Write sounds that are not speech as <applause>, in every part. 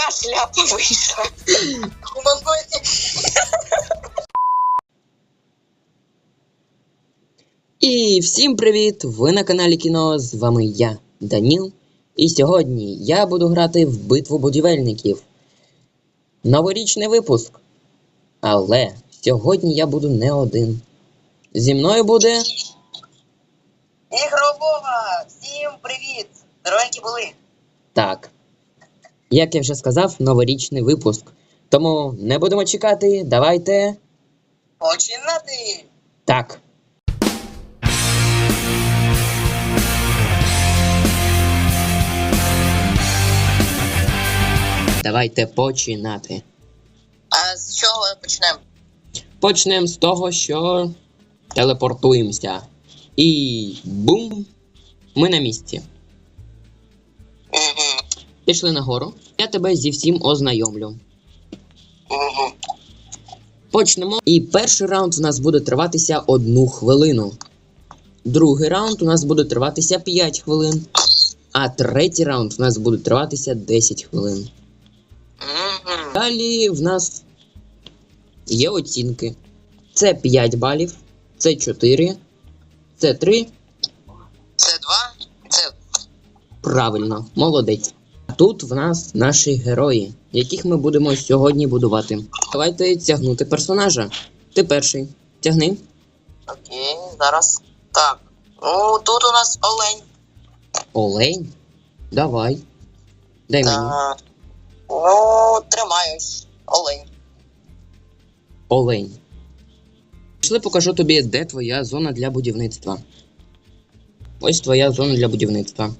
Та шляпа вийшла. І всім привіт! Ви на каналі Кіно. З вами я, Даніл. І сьогодні я буду грати в битву будівельників. Новорічний випуск. Але сьогодні я буду не один. Зі мною буде. Ігрового! Всім привіт! Здоровенькі були. Так. Як я вже сказав, новорічний випуск. Тому не будемо чекати. Давайте. Починати! Так. Давайте починати. А з чого почнемо? Почнемо з того, що телепортуємося. І бум! Ми на місці. Пішли нагору. Я тебе зі всім ознайомлю. Угу. Почнемо. І перший раунд у нас буде триватися одну хвилину. Другий раунд у нас буде триватися 5 хвилин. А третій раунд у нас буде триватися 10 хвилин. Угу. Далі в нас є оцінки. Це 5 балів, це 4, це 3. Це два. Це Правильно, молодець. Тут в нас наші герої, яких ми будемо сьогодні будувати. Давайте тягнути персонажа. Ти перший. Тягни. окей, зараз. Так. Ну, тут у нас олень. Олень. Давай. Дай мені. Ну, тримаюсь. Олень. Олень. Пішли покажу тобі, де твоя зона для будівництва. Ось твоя зона для будівництва.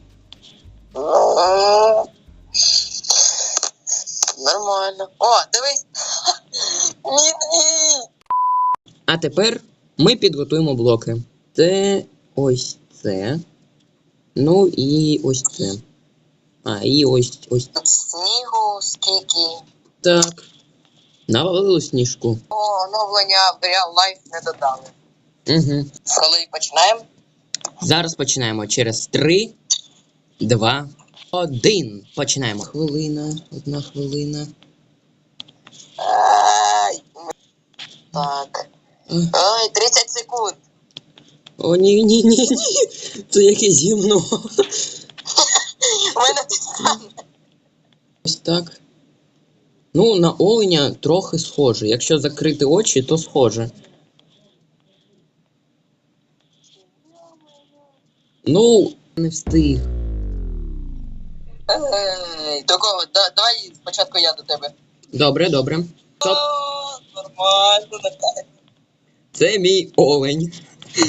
Нормально. О, дивись. <laughs> Ні, ні. А тепер ми підготуємо блоки. Це ось це. Ну і ось це. А, і ось ось. Тут снігу скільки. Так. Навалило сніжку. О, оновлення в Real Life не додали. Угу. Коли починаємо? Зараз починаємо через 3, 2, 1. Починаємо. Хвилина, одна хвилина. Ай. Так. Ой, 30 секунд. О, ні, ні, ні, ні. Це якесь гімно. <laughs> У мене саме. Ось так. Ну, на оленя трохи схоже. Якщо закрити очі, то схоже. Ну, не встиг. Ей, До кого? Да, давай спочатку я до тебе. Добре, добре. Стоп. Нормально, нормально. Це мій олень. Е,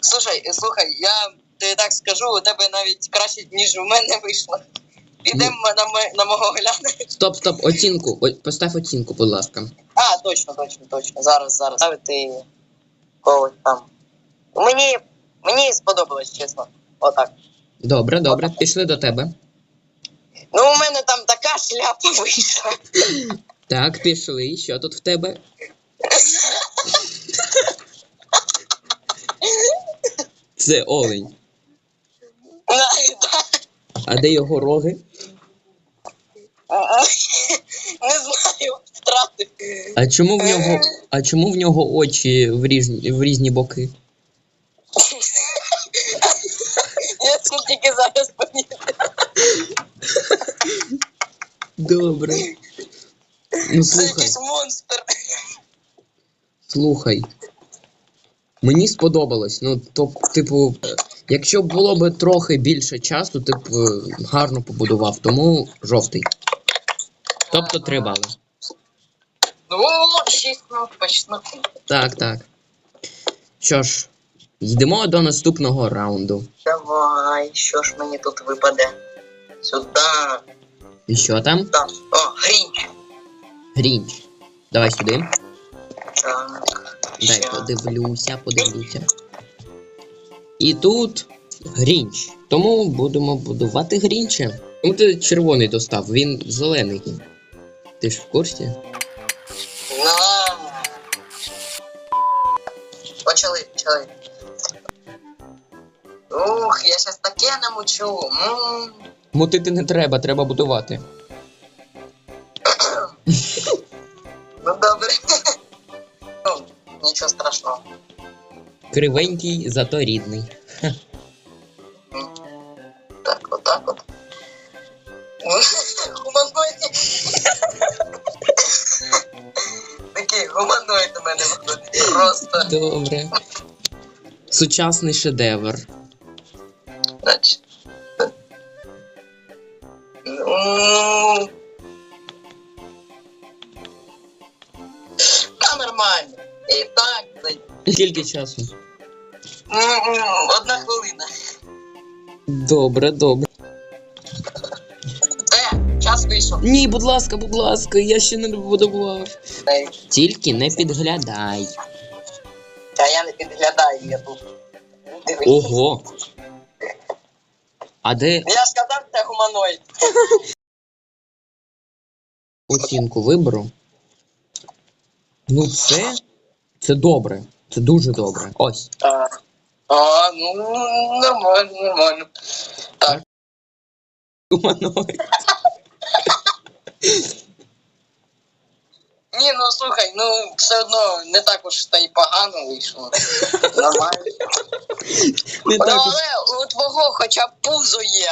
Слухай, слухай, я тобі так скажу, у тебе навіть краще, ніж у мене вийшло. Підемо на, на мого гляне. Стоп, стоп, оцінку. О, постав оцінку, будь ласка. А, точно, точно, точно. Зараз, зараз. Ставити когось там. Мені, мені сподобалось, чесно. Отак. Добре, добре, пішли до тебе. Ну, у мене там така шляпа вийшла. Так, пішли. Що тут в тебе? Це олень. А де його роги? <laughs> Не знаю, втратив. А чому в нього. А чому в нього очі в різні, в різні боки? <laughs> Я це тільки зараз помітив. Добре. Ну Це слухай, якийсь монстр. слухай. Мені сподобалось. Ну, то, типу, якщо було б трохи більше часу, ти б е, гарно побудував, тому жовтий. Тобто три бали. Ну, ну, точно. Так, так. Що ж, йдемо до наступного раунду. Давай, що ж мені тут випаде? Сюди. І що там? Так. О, грінч. Грінч. Давай сюди. Так. Дай подивлюся, подивлюся. І тут Грінч. Тому будемо будувати Грінча. Чому ти червоний достав? Він зелений. Ти ж в курсі? На. Почали, почали. Ух, я щас таке намучу. М. Мутити не треба, треба будувати. Ну добре. Ну, нічого страшного. Кривенький, зато рідний. Так, отак от. Гуманоїд. Такий гуманоїд у мене виходить. Просто. Добре. Сучасний шедевр. Ну. Та нормально. І так, Скільки часу? Одна хвилина. Добре, добре. Е, час вийшов. Ні, будь ласка, будь ласка, я ще не добудував. Ей, Тільки не підглядай. Та я не підглядаю, я тут. Дивись. Ого. А де Я ж казав, це гуманоїд. Оцінку вибору? Ну, це. Це добре. Це дуже добре. Ось. А, а, ну, нормально, нормально. Гуманоїд. Ні, ну слухай, ну все одно не так уж та й погано вийшло. Нормально. Не Ну, так. уж. але у твого хоча б пузо є.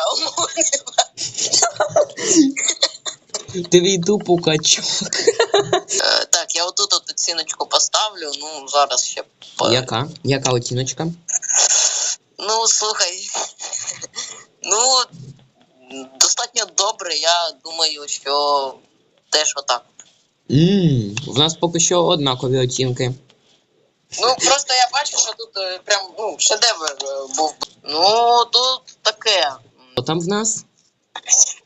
А у Твій тупо качок. Е, Так, я отут от оціночку поставлю, ну зараз ще. по- Яка? Яка оціночка? Ну, слухай. Ну, достатньо добре, я думаю, що теж отак. Ммм, в нас поки що однакові оцінки. Ну, просто я бачу, що тут е, прям ну, шедевр е, був. Ну, тут таке. Що там в нас?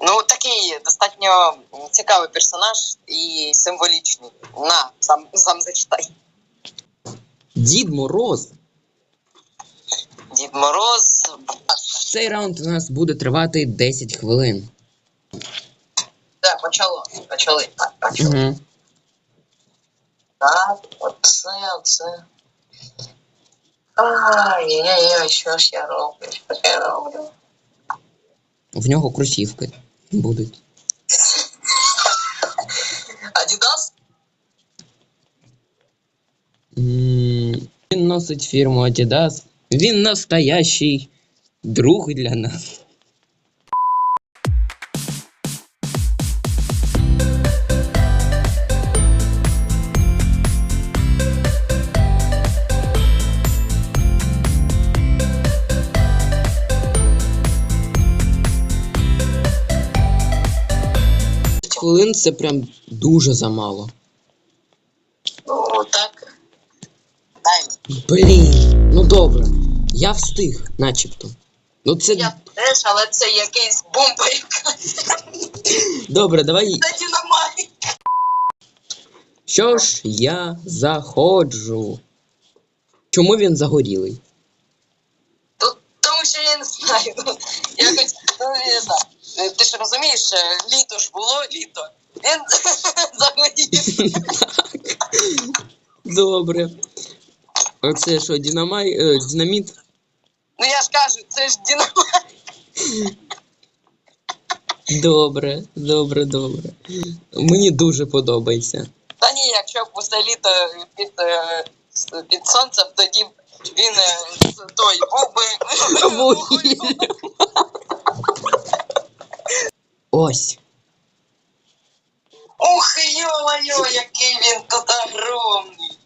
Ну, такий достатньо цікавий персонаж і символічний. На, сам, сам зачитай. Дід Мороз. Дід Мороз. Цей раунд у нас буде тривати 10 хвилин. Так, почало. Почали. Так, почали. Угу. Так, оце, оце. Ай-яй-яй, що ж я роблю? Що я роблю? В нього кросівки будуть. Адідас? Він носить фірму Adidas. Він настоящий друг для нас. Хвилин це прям дуже замало. Ну, так. Дай. Блін, ну добре. Я встиг, начебто. Ну це Я теж, але це якийсь бомба якась. добре, давай. Це динамайт. Що ж, я заходжу. Чому він загорілий? Тому що я не знаю. Ну, якось, ну, не знаю. Е, Ти ж розумієш, літо ж було, літо. Він <laughs> загорів. Добре. Оце що, динамай, е, динаміт? Ну я ж кажу, це ж динамайт. Добре, добре, добре. Мені дуже подобається. Та ні, якщо б усе літо під, е, під сонцем, тоді він той був би. <laughs> Ось. Ух, йо-моє, який він тут огромний.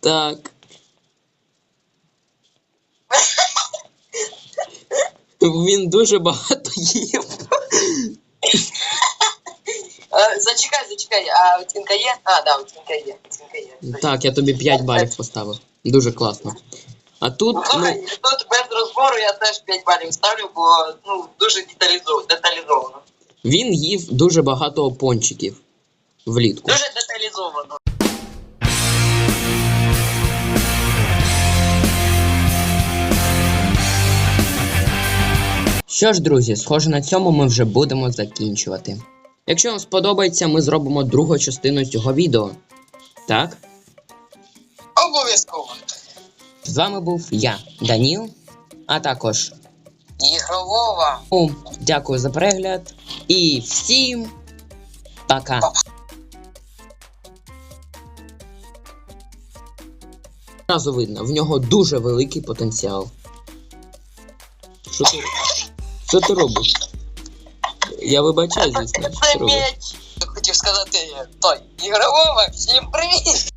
Так. Він дуже багато їв. Е, Зачекай, зачекай, а оцінка є? А, да, оцінка є. Оцінка є. Так, я тобі 5 балів поставив. Дуже класно. А тут, ну, Слухай, тут без розбору я теж 5 балів ставлю, бо ну, дуже деталізовано. Він їв дуже багато пончиків влітку. Дуже деталізовано. Що ж, друзі, схоже на цьому ми вже будемо закінчувати. Якщо вам сподобається, ми зробимо другу частину цього відео. Так? Обов'язково. З вами був я, Даніл, а також Ігрового. Дякую за перегляд. І всім пока. Одразу видно, в нього дуже великий потенціал. Що ти, що ти робиш? Я вибачаю, звісно. Це м'яч. Хотів сказати той ігрового. Всім привіт!